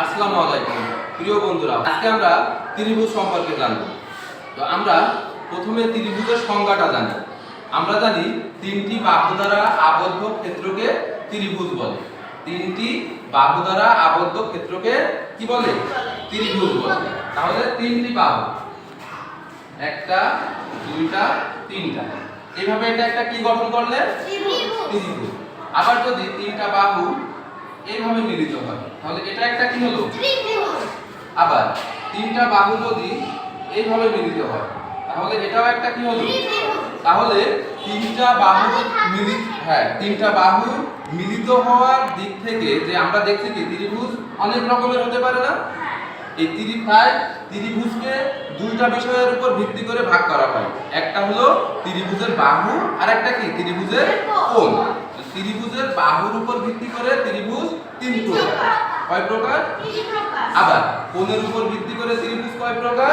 আসসালামু আলাইকুম। প্রিয় বন্ধুরা আজকে আমরা ত্রিভুজ সম্পর্কে জানব। তো আমরা প্রথমে ত্রিভুজের সংজ্ঞাটা জানি। আমরা জানি তিনটি বাহু দ্বারা আবদ্ধ ক্ষেত্রকে ত্রিভুজ বলে। তিনটি বাহু দ্বারা আবদ্ধ ক্ষেত্রকে কি বলে? ত্রিভুজ বলে। তাহলে তিনটি বাহু। একটা দুইটা তিনটা। এইভাবে এটা একটা কি গঠন করলে? ত্রিভুজ। আবার যদি তিনটা বাহু এইভাবে মিলিত হয়। তাহলে এটা একটা কি হলো? আবার তিনটা বাহু যদি এইভাবে মিলিত হয় তাহলে এটাও একটা কি হলো? তাহলে তিনটা বাহু মিলিত হ্যাঁ তিনটা বাহু মিলিত হওয়ার দিক থেকে যে আমরা দেখছি কি ত্রিভুজ অনেক রকমের হতে পারে না? এই ত্রিভাই ত্রিভুজকে দুইটা বিষয়ের উপর ভিত্তি করে ভাগ করা হয়। একটা হলো ত্রিভুজের বাহু আর একটা কি? ত্রিভুজের কোণ। ত্রিভুজের বাহুর উপর ভিত্তি করে ত্রিভুজ তিন প্রকার। কয় প্রকার? আবার কোণের উপর ভিত্তি করে ত্রিভুজ কয় প্রকার?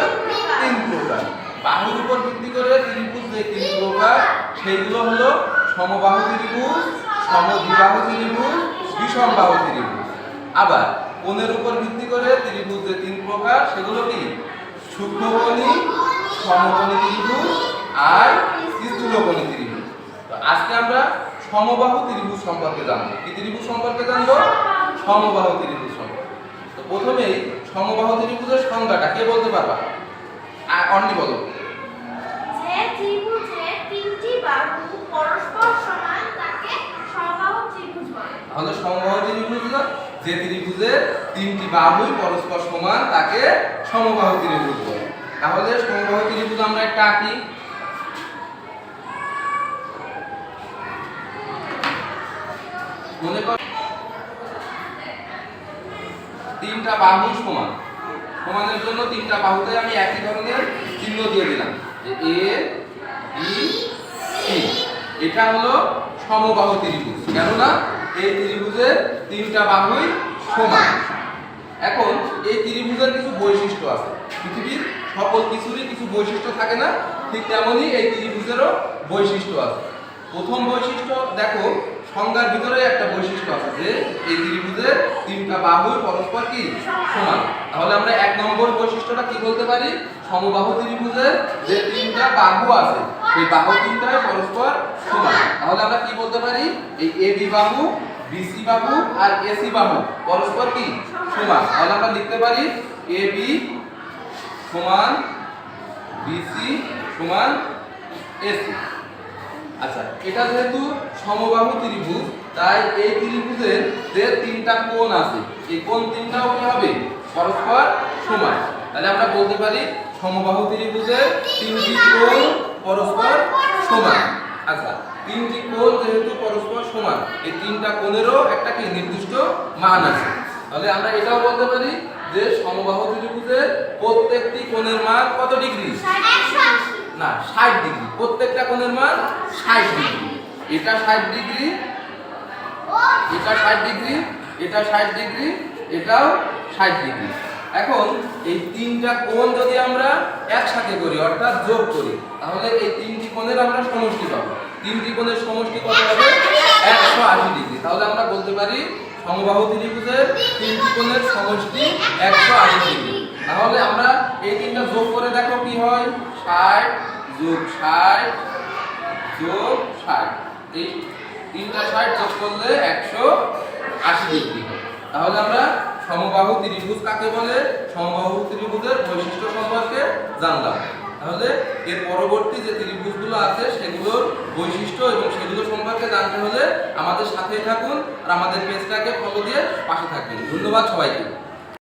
তিন প্রকার। বাহুর উপর ভিত্তি করে ত্রিভুজ যে তিন প্রকার সেগুলো হলো সমবাহু ত্রিভুজ সমদ্বিবাহু ত্রিভুজ বিষমবাহু ত্রিভুজ। আবার কোণের উপর ভিত্তি করে ত্রিভুজ যে তিন প্রকার সেগুলো কি? সূক্ষ্মকোণী সমকোণী ত্রিভুজ আর স্থূলকোণী ত্রিভুজ। তো আজকে আমরা সমবাহু ত্রিভুজ সম্পর্কে জানব। কি ত্রিভুজ সম্পর্কে জানব? সমবাহু ত্রিভুজ সম্পর্কে। তো প্রথমেই সমবাহু ত্রিভুজের সংজ্ঞাটা কে বলতে পারবা? অন্যি বলো। তাহলে সমবাহু ত্রিভুজ? যে ত্রিভুজের তিনটি বাহুই পরস্পর সমান তাকে সমবাহু ত্রিভুজ বলে। তাহলে সমবাহু ত্রিভুজ আমরা একটা আঁকি। মনে কর। তিনটা বাহু সমান। সমানের জন্য তিনটা বাহুতে আমি একই ধরনের চিহ্ন দিয়ে দিলাম এ বি সি এটা হলো সমবাহু ত্রিভুজ, কেননা এই ত্রিভুজের তিনটা বাহুই সমান। এখন এই ত্রিভুজের কিছু বৈশিষ্ট্য আছে। পৃথিবীর সকল কিছুরই কিছু বৈশিষ্ট্য থাকে না, ঠিক তেমনই এই ত্রিভুজেরও বৈশিষ্ট্য আছে। প্রথম বৈশিষ্ট্য, দেখো সংজ্ঞার ভিতরে একটা বৈশিষ্ট্য আছে যে এই ত্রিভুজের তিনটা বাহুই পরস্পর কি? সমান। তাহলে আমরা এক নম্বর বৈশিষ্ট্যটা কি বলতে পারি? সমবাহু ত্রিভুজের যে তিনটা বাহু আছে, সেই বাহু তিনটাই পরস্পর সমান। তাহলে আমরা কি বলতে পারি? এই এ বি বাহু বিসি বাহু আর এসি বাহু পরস্পর কি? সমান। তাহলে আমরা লিখতে পারি এ বি সমান বিসি সমান এসি আচ্ছা এটা যেহেতু সমবাহু ত্রিভুজ, তাই এই ত্রিভুজের যে তিনটা কোণ আছে, এই কোণ তিনটাও কি হবে? পরস্পর সমান। তাহলে আমরা বলতে পারি সমবাহু ত্রিভুজের তিনটি কোণ পরস্পর সমান। আচ্ছা তিনটি কোণ যেহেতু পরস্পর সমান, এই তিনটা কোণেরও একটা কি নির্দিষ্ট মান আছে। তাহলে আমরা এটাও বলতে পারি যে সমবাহু ত্রিভুজের প্রত্যেকটি কোণের মান কত ডিগ্রি? না, ষাট ডিগ্রি। প্রত্যেকটা কোণের মান ষাট ডিগ্রি। এটা ষাট ডিগ্রি, এটা ষাট ডিগ্রি, এটা ষাট ডিগ্রি, এটাও ষাট ডিগ্রি। এখন এই তিনটা কোণ যদি আমরা একসাথে করি, অর্থাৎ যোগ করি, তাহলে এই তিনটি কোণের আমরা সমষ্টি পাবো। তিনটি কোণের সমষ্টি কত হবে? একশো আশি ডিগ্রি। তাহলে আমরা বলতে পারি, সমবাহু ত্রিভুজের তিনটি কোণের সমষ্টি একশো আশি ডিগ্রি। তাহলে আমরা এই তিনটা যোগ করে দেখো কি হয়? ষাট যোগ ষাট যোগ ষাট। এই তিনটা ষাট যোগ করলে একশো আশি ডিগ্রি তাহলে আমরা সমবাহু ত্রিভুজ কাকে বলে? সমবাহু ত্রিভুজের বৈশিষ্ট্য সম্পর্কে জানলাম। তাহলে এর পরবর্তী যে ত্রিভুজগুলো আছে, সেগুলোর বৈশিষ্ট্য এবং সেগুলো সম্পর্কে জানতে হলে আমাদের সাথেই থাকুন আর আমাদের পেজটাকে ফলো দিয়ে পাশে থাকবেন। ধন্যবাদ সবাইকে।